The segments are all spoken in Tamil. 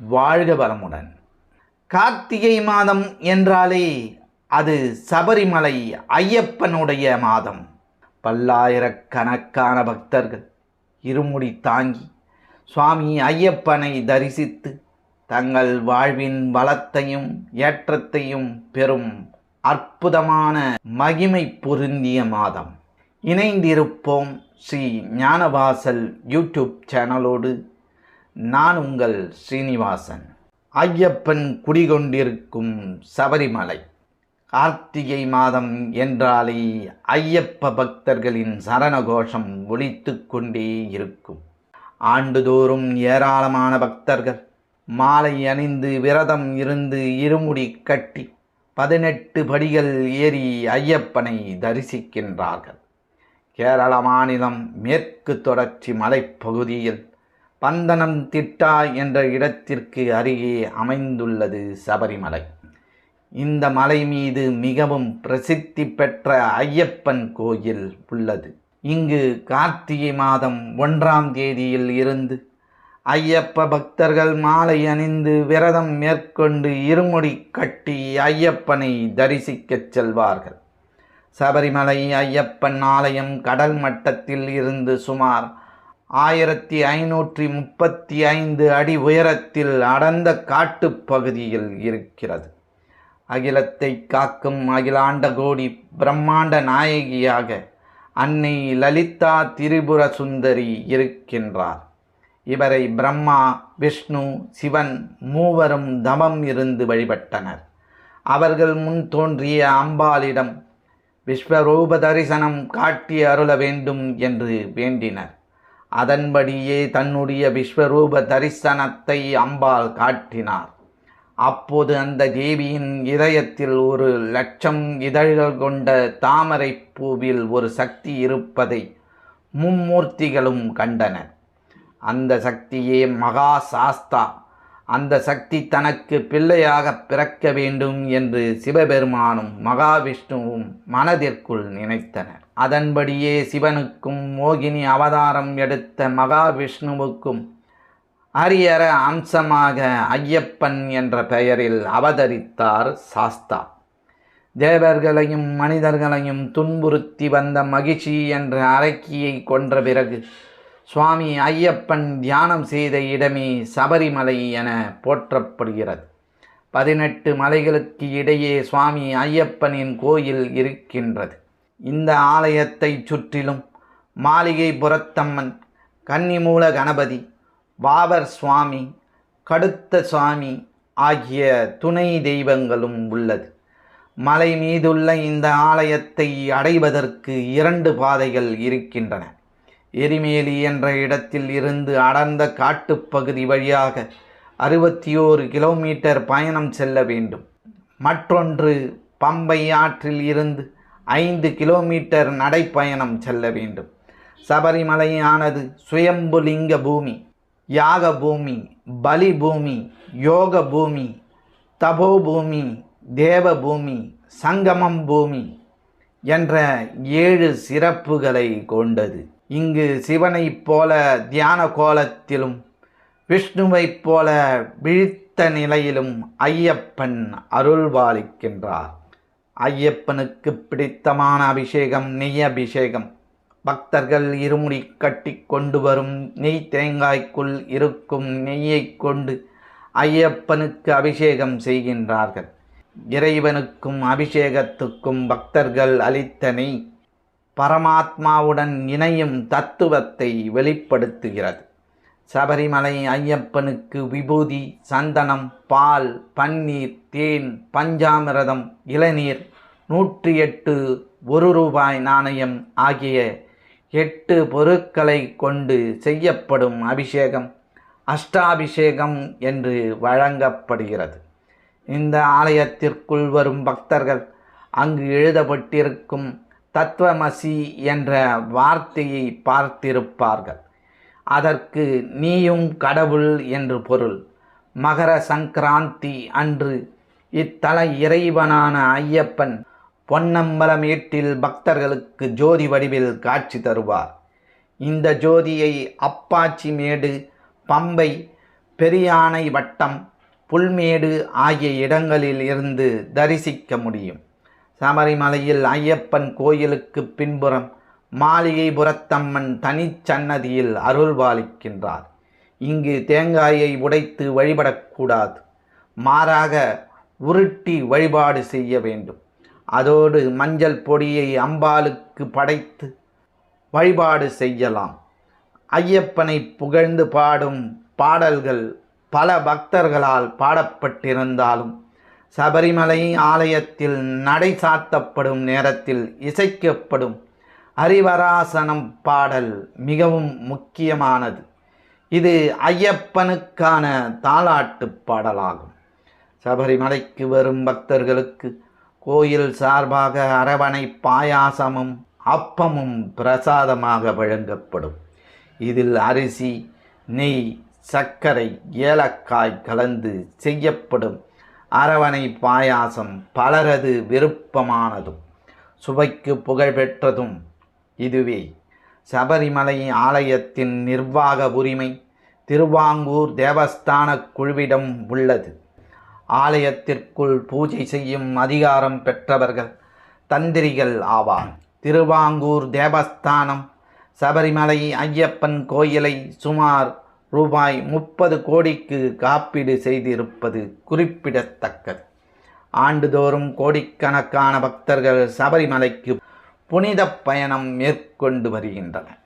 வாழ்க வளமுடன். கார்த்திகை மாதம் என்றாலே அது சபரிமலை ஐயப்பனுடைய மாதம். பல்லாயிரக்கணக்கான பக்தர்கள் இருமுடி தாங்கி சுவாமி ஐயப்பனை தரிசித்து தங்கள் வாழ்வின் வளத்தையும் ஏற்றத்தையும் பெறும் அற்புதமான மகிமை பொருந்திய மாதம். இணைந்திருப்போம் ஸ்ரீ ஞானவாசல் யூடியூப் சேனலோடு. நான் உங்கள் ஸ்ரீனிவாசன் ஐயப்பன் குடிகொண்டிருக்கும் சபரிமலை. கார்த்திகை மாதம் என்றாலே ஐயப்ப பக்தர்களின் சரணகோஷம் ஒழித்து கொண்டே இருக்கும். ஆண்டுதோறும் ஏராளமான பக்தர்கள் மாலை அணிந்து விரதம் இருந்து இருமுடி கட்டி பதினெட்டு படிகள் ஏறி ஐயப்பனை தரிசிக்கின்றார்கள். கேரள மாநிலம் மேற்கு தொடர்ச்சி மலைப்பகுதியில் பந்தனம் திட்டா என்ற இடத்திற்கு அருகே அமைந்துள்ளது சபரிமலை. இந்த மலை மீது மிகவும் பிரசித்தி பெற்ற ஐயப்பன் கோயில் உள்ளது. இங்கு கார்த்திகை மாதம் ஒன்றாம் தேதியில் இருந்து ஐயப்ப பக்தர்கள் மாலை அணிந்து விரதம் மேற்கொண்டு இருமுடி கட்டி ஐயப்பனை தரிசிக்கச் செல்வார்கள். சபரிமலை ஐயப்பன் ஆலயம் கடல் மட்டத்தில் இருந்து சுமார் ஆயிரத்தி ஐநூற்றி முப்பத்தி ஐந்து அடி உயரத்தில் அடர்ந்த காட்டுப் பகுதியில் இருக்கிறது. அகிலத்தை காக்கும் அகிலாண்ட கோடி பிரம்மாண்ட நாயகியாக அன்னை லலிதா திரிபுர சுந்தரி இருக்கின்றார். இவரை பிரம்மா விஷ்ணு சிவன் மூவரும் தமம் இருந்து வழிபட்டனர். அவர்கள் முன் தோன்றிய அம்பாளிடம் விஸ்வரூப தரிசனம் காட்டி அருள வேண்டும் என்று வேண்டினர். அதன்படியே தன்னுடைய விஸ்வரூப தரிசனத்தை அம்பாள் காட்டினார். அப்போது அந்த தேவியின் இதயத்தில் ஒரு லட்சம் இதழ்கள் கொண்ட தாமரை பூவில் ஒரு சக்தி இருப்பதை மும்மூர்த்திகளும் கண்டனர். அந்த சக்தியே மகா சாஸ்தா. அந்த சக்தி தனக்கு பிள்ளையாக பிறக்க வேண்டும் என்று சிவபெருமானும் மகாவிஷ்ணுவும் மனதிற்குள் நினைத்தனர். அதன்படியே சிவனுக்கும் மோகினி அவதாரம் எடுத்த மகாவிஷ்ணுவுக்கும் அரியர அம்சமாக ஐயப்பன் என்ற பெயரில் அவதரித்தார் சாஸ்தா. தேவர்களையும் மனிதர்களையும் துன்புறுத்தி வந்த மகிழ்ச்சி என்ற அரக்கியை கொன்ற பிறகு சுவாமி ஐயப்பன் தியானம் செய்த இடமே சபரிமலை என போற்றப்படுகிறது. பதினெட்டு மலைகளுக்கு இடையே சுவாமி ஐயப்பனின் கோயில் இருக்கின்றது. இந்த ஆலயத்தை சுற்றிலும் மாளிகை புரத்தம்மன் கன்னிமூல கணபதி பாபர் சுவாமி கடுத்த சுவாமி ஆகிய துணை தெய்வங்களும் உள்ளது. மலை மீதுள்ள இந்த ஆலயத்தை அடைவதற்கு இரண்டு பாதைகள் இருக்கின்றன. எரிமேலி என்ற இடத்தில் இருந்து அடர்ந்த காட்டுப்பகுதி வழியாக அறுபத்தி ஓரு கிலோமீட்டர் பயணம் செல்ல வேண்டும். மற்றொன்று பம்பை ஆற்றில் இருந்து ஐந்து கிலோமீட்டர் நடைப்பயணம் செல்ல வேண்டும். சபரிமலையானது சுயம்புலிங்க பூமி யாக பூமி பலி பூமி யோக பூமி தபோ பூமி தேவ பூமி சங்கமம் பூமி என்ற ஏழு சிறப்புகளை கொண்டது. இங்கு சிவனைப் போல தியான கோலத்திலும் விஷ்ணுவைப் போல விழித்த நிலையிலும் ஐயப்பன் அருள்வாளிக்கின்றார். ஐயப்பனுக்கு பிடித்தமான அபிஷேகம் நெய் அபிஷேகம். பக்தர்கள் இருமுடி கட்டி கொண்டு வரும் நெய் தேங்காய்க்குள் இருக்கும் நெய்யை கொண்டு ஐயப்பனுக்கு அபிஷேகம் செய்கின்றார்கள். இறைவனுக்கும் அபிஷேகத்துக்கும் பக்தர்கள் அளித்த நெய் பரமாத்மாவுடன் இணையும் தத்துவத்தை வெளிப்படுத்துகிறது. சபரிமலை ஐயப்பனுக்கு விபூதி சந்தனம் பால் பன்னீர் தேன் பஞ்சாமிரதம் இளநீர் நூற்றி எட்டு ஒரு ரூபாய் நாணயம் ஆகிய எட்டு பொருட்களை கொண்டு செய்யப்படும் அபிஷேகம் அஷ்டாபிஷேகம் என்று வழங்கப்படுகிறது. இந்த ஆலயத்திற்குள் வரும் பக்தர்கள் அங்கு எழுதப்பட்டிருக்கும் தத்துவமசி என்ற வார்த்தையை பார்த்திருப்பார்கள். அதற்கு நீயும் கடவுள் என்று பொருள். மகர சங்கராந்தி அன்று இத்தல இறைவனான ஐயப்பன் பொன்னம்பலம் ஏட்டில் பக்தர்களுக்கு ஜோதி வடிவில் காட்சி தருவார். இந்த ஜோதியை அப்பாச்சி மேடு பம்பை பெரியானை வட்டம் புல்மேடு ஆகிய இடங்களில் இருந்து தரிசிக்க முடியும். சபரிமலையில் ஐயப்பன் கோயிலுக்கு பின்புறம் மாளிகைபுரத்தம்மன் தனிச்சன்னதியில் அருள்பாலிக்கின்றார் இங்கு தேங்காயை உடைத்து வழிபடக்கூடாது. மாறாக உருட்டி வழிபாடு செய்ய வேண்டும். அதோடு மஞ்சள் பொடியை அம்பாளுக்கு படைத்து வழிபாடு செய்யலாம். ஐயப்பனை புகழ்ந்து பாடும் பாடல்கள் பல பக்தர்களால் பாடப்பட்டிருந்தாலும் சபரிமலை ஆலயத்தில் நடை சாத்தப்படும் நேரத்தில் இசைக்கப்படும் ஹரிவராசனம் பாடல் மிகவும் முக்கியமானது. இது ஐயப்பனுக்கான தாலாட்டு பாடலாகும். சபரிமலைக்கு வரும் பக்தர்களுக்கு கோயில் சார்பாக அரவணை பாயாசமும் அப்பமும் பிரசாதமாக வழங்கப்படும். இதில் அரிசி நெய் சர்க்கரை ஏலக்காய் கலந்து செய்யப்படும் அரவணை பாயாசம் பலரது விருப்பமானதும் சுவைக்கு புகழ்பெற்றதும் இதுவே. சபரிமலை ஆலயத்தின் நிர்வாக உரிமை திருவாங்கூர் தேவஸ்தான குழுவிடம் உள்ளது. ஆலயத்திற்குள் பூஜை செய்யும் அதிகாரம் பெற்றவர்கள் தந்திரிகள் ஆவார். திருவாங்கூர் தேவஸ்தானம் சபரிமலை ஐயப்பன் கோயிலை சுமார் ரூபாய் முப்பது கோடிக்கு காப்பீடு செய்திருப்பது குறிப்பிடத்தக்கது. ஆண்டுதோறும் கோடிக்கணக்கான பக்தர்கள் சபரிமலைக்கு புனித பயணம் மேற்கொண்டு வருகின்றனர்.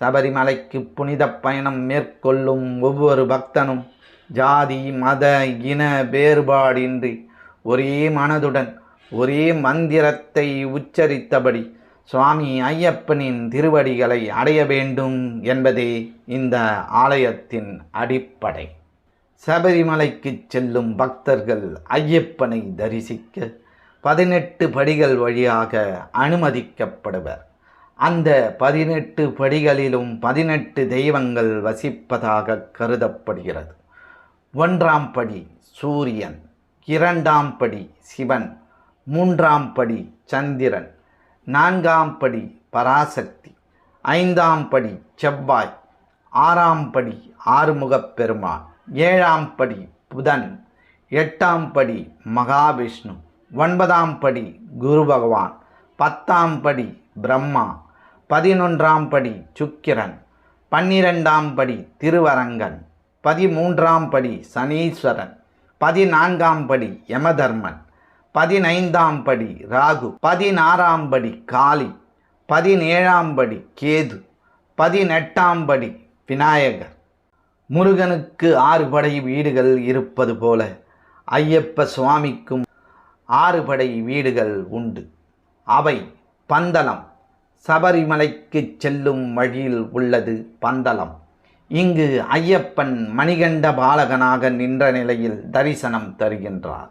சபரிமலைக்கு புனித பயணம் மேற்கொள்ளும் ஒவ்வொரு பக்தனும் ஜாதி மத இன வேறுபாடின்றி ஒரே மனதுடன் ஒரே மந்திரத்தை உச்சரித்தபடி சுவாமி ஐயப்பனின் திருவடிகளை அடைய வேண்டும் என்பதே இந்த ஆலயத்தின் அடிப்படை. சபரிமலைக்கு செல்லும் பக்தர்கள் ஐயப்பனை தரிசிக்க பதினெட்டு படிகள் வழியாக அனுமதிக்கப்படுவர். அந்த பதினெட்டு படிகளிலும் பதினெட்டு தெய்வங்கள் வசிப்பதாக கருதப்படுகிறது. ஒன்றாம் படி சூரியன் இரண்டாம் படி சிவன் மூன்றாம் படி சந்திரன் நான்காம் படி பராசக்தி ஐந்தாம் படி செவ்வாய் ஆறாம் படி ஆறுமுகப் பெருமான் ஏழாம் படி புதன் எட்டாம் படி மகாவிஷ்ணு ஒன்பதாம் படி குரு பகவான் பத்தாம் படி பிரம்மா பதினொன்றாம் படி சுக்கிரன் பன்னிரெண்டாம் படி திருவரங்கன் பதிமூன்றாம் படி சனீஸ்வரன் பதினான்காம் படி யமதர்மன். பதினைந்தாம் படி ராகு பதினாறாம் படி காளி பதினேழாம் படி கேது பதினெட்டாம் படி விநாயகர். முருகனுக்கு ஆறு படை வீடுகள் இருப்பது போல ஐயப்ப சுவாமிக்கும் ஆறு படை வீடுகள் உண்டு. அவை பந்தலம். சபரிமலைக்கு செல்லும் வழியில் உள்ளது பந்தலம். இங்கு ஐயப்பன் மணிகண்ட பாலகனாக நின்ற நிலையில் தரிசனம் தருகின்றார்.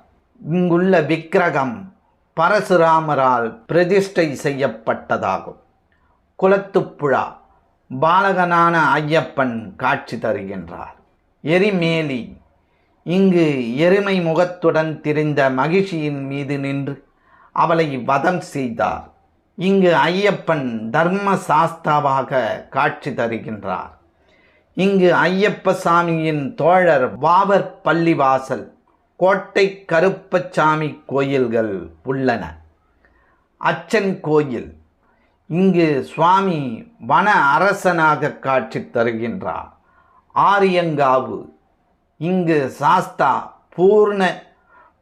இங்குள்ள விக்கிரகம் பரசுராமரால் பிரதிஷ்டை செய்யப்பட்டதாகும். குலத்துப்புழா பாலகனான ஐயப்பன் காட்சி தருகின்றார். எரிமேலி இங்கு எருமை முகத்துடன் திரிந்த மகிழ்ச்சியின் மீது நின்று அவளை வதம் செய்தார். இங்கு ஐயப்பன் தர்ம சாஸ்தாவாக காட்சி தருகின்றார். இங்கு ஐயப்ப சாமியின் தோழர் வாவர் பள்ளிவாசல் கோட்டை கருப்பசாமி கோயில்கள் உள்ளன. அச்சன் கோயில். இங்கு சுவாமி வன அரசனாக காட்சி தருகின்றார். ஆரியங்காவு. இங்கு சாஸ்தா பூர்ண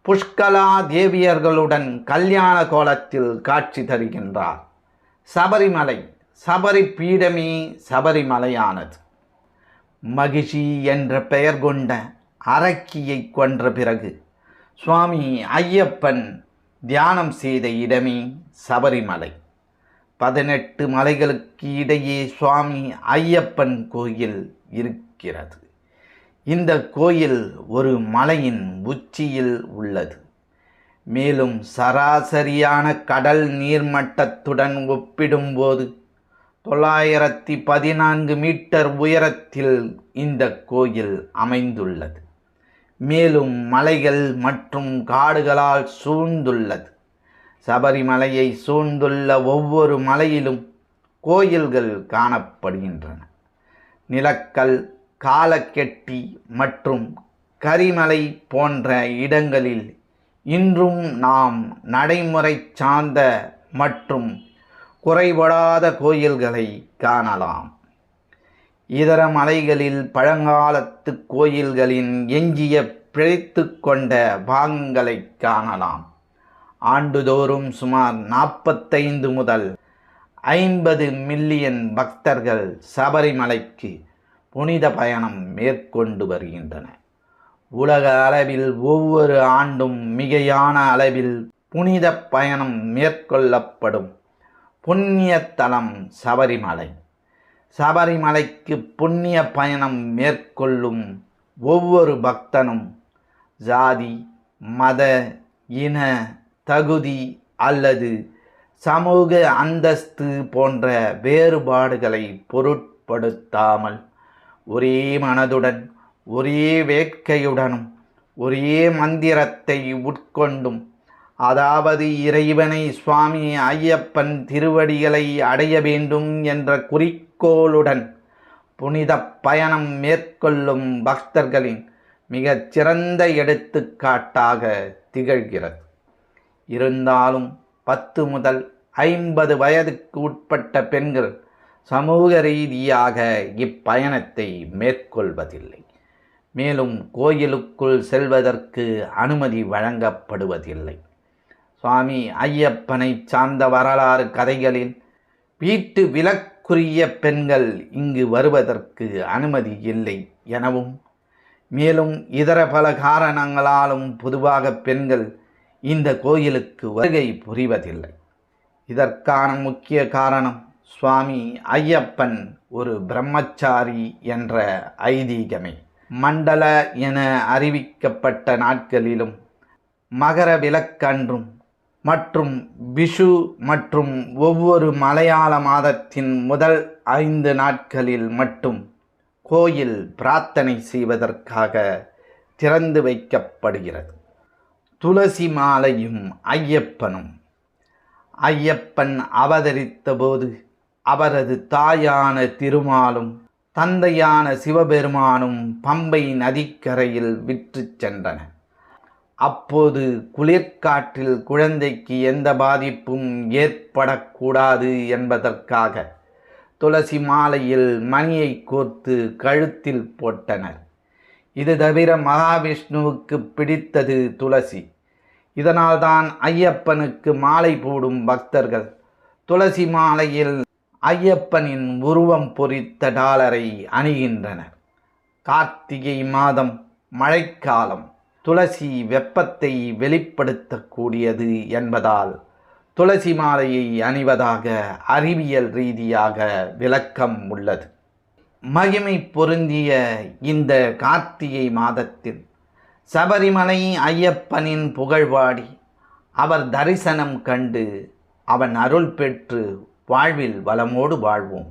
புஷ்கலா தேவியர்களுடன் கல்யாண கோலத்தில் காட்சி தருகின்றார். சபரிமலை. சபரி பீடமே சபரிமலையானது. மகிஷி என்ற பெயர் கொண்ட அரக்கியை கொன்ற பிறகு சுவாமி ஐயப்பன் தியானம் செய்த இடமே சபரிமலை. பதினெட்டு மலைகளுக்கு இடையே சுவாமி ஐயப்பன் கோயில் இருக்கிறது. இந்த கோயில் ஒரு மலையின் உச்சியில் உள்ளது. மேலும் சராசரியான கடல் நீர்மட்டத்துடன் ஒப்பிடும்போது தொள்ளாயிரத்தி பதினான்கு மீட்டர் உயரத்தில் இந்த கோயில் அமைந்துள்ளது. மேலும் மலைகள் மற்றும் காடுகளால் சூழ்ந்துள்ளது. சபரிமலையை சூழ்ந்துள்ள ஒவ்வொரு மலையிலும் கோயில்கள் காணப்படுகின்றன. நிலக்கல் காலக்கெட்டி மற்றும் கரிமலை போன்ற இடங்களில் இன்றும் நாம் நடைமுறை சார்ந்த மற்றும் குறைபடாத கோயில்களை காணலாம். இதர மலைகளில் பழங்காலத்து கோயில்களின் எஞ்சிய பிழைத்து கொண்ட பாகங்களை காணலாம். ஆண்டுதோறும் சுமார் நாற்பத்தைந்து முதல் ஐம்பது மில்லியன் பக்தர்கள் சபரிமலைக்கு புனித பயணம் மேற்கொண்டு வருகின்றனர் உலக அளவில் ஒவ்வொரு ஆண்டும் மிகையான அளவில் புனித பயணம் மேற்கொள்ளப்படும் புண்ணியத்தலம் சபரிமலை. சபரிமலைக்கு புண்ணிய பயணம் மேற்கொள்ளும் ஒவ்வொரு பக்தனும் ஜாதி மத இன தகுதி அல்லது சமூக அந்தஸ்து போன்ற வேறுபாடுகளை பொருட்படுத்தாமல் ஒரே மனதுடன் ஒரே வேட்கையுடனும் ஒரே மந்திரத்தை உட்கொண்டும் அதாவது இறைவனை சுவாமி ஐயப்பன் திருவடிகளை அடைய வேண்டும் என்ற குறிக்கோளுடன் புனித பயணம் மேற்கொள்ளும் பக்தர்களின் மிகச் சிறந்த எடுத்துக்காட்டாக திகழ்கிறது. இருந்தாலும் பத்து முதல் ஐம்பது வயதுக்கு உட்பட்ட பெண்கள் சமூக ரீதியாக இப்பயணத்தை மேற்கொள்வதில்லை. மேலும் கோயிலுக்குள் செல்வதற்கு அனுமதி வழங்கப்படுவதில்லை. சுவாமி ஐயப்பனை சார்ந்த வரலாறு கதைகளில் வீட்டு விலக்குரிய பெண்கள் இங்கு வருவதற்கு அனுமதி இல்லை எனவும் மேலும் இதர பல காரணங்களாலும் பொதுவாக பெண்கள் இந்த கோயிலுக்கு வருகை புரிவதில்லை. இதற்கான முக்கிய காரணம் சுவாமி ஐயப்பன் ஒரு பிரம்மச்சாரி என்ற ஐதீகமே. மண்டல என அறிவிக்கப்பட்ட நாட்களிலும் மகர விளக்கன்றும் மற்றும் விஷு மற்றும் ஒவ்வொரு மலையாள மாதத்தின் முதல் ஐந்து நாட்களில் மட்டும் கோயில் பிரார்த்தனை செய்வதற்காக திறந்து வைக்கப்படுகிறது. துளசி மாலையும் ஐயப்பனும். ஐயப்பன் அவதரித்தபோது அவரது தாயான திருமாலும் தந்தையான சிவபெருமானும் பம்பை நதிக்கரையில் விற்று சென்றன அப்போது குளிர்காற்றில் குழந்தைக்கு எந்த பாதிப்பும் ஏற்படக்கூடாது என்பதற்காக துளசி மாலையில் மணியை கோர்த்து கழுத்தில் போட்டனர். இது தவிர மகாவிஷ்ணுவுக்கு பிடித்தது துளசி. இதனால்தான் ஐயப்பனுக்கு மாலை போடும் பக்தர்கள் துளசி மாலையில் ஐயப்பனின் உருவம் பொறித்த டாலரை அணிகின்றனர். கார்த்திகை மாதம் மழைக்காலம். துளசி வெப்பத்தை வெளிப்படுத்தக்கூடியது என்பதால் துளசி மாலையை அணிவதாக அறிவியல் ரீதியாக விளக்கம் உள்ளது. மகிமை பொருந்திய இந்த கார்த்திகை மாதத்தில் சபரிமலை ஐயப்பனின் புகழ்வாடி அவர் தரிசனம் கண்டு அவன் அருள் பெற்று வாழ்வில் வளமோடு வாழ்வோம்.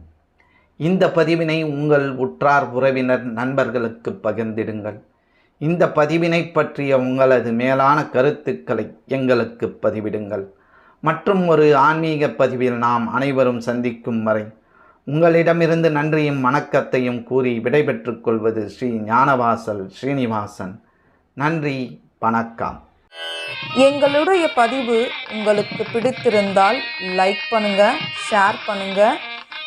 இந்த பதிவினை உங்கள் உற்றார் உறவினர் நண்பர்களுக்கு பகிர்ந்திடுங்கள். இந்த பதிவினை பற்றிய உங்களது மேலான கருத்துக்களை எங்களுக்கு பதிவிடுங்கள். மற்றும் ஒரு ஆன்மீக பதிவில் நாம் அனைவரும் சந்திக்கும் வரை உங்களிடமிருந்து நன்றியும் வணக்கத்தையும் கூறி விடைபெற்றுக் கொள்வது ஸ்ரீ ஞானவாசல் ஸ்ரீனிவாசன். நன்றி வணக்கம். எங்களுடைய பதிவு உங்களுக்கு பிடித்திருந்தால் லைக் பண்ணுங்க ஷேர் பண்ணுங்க.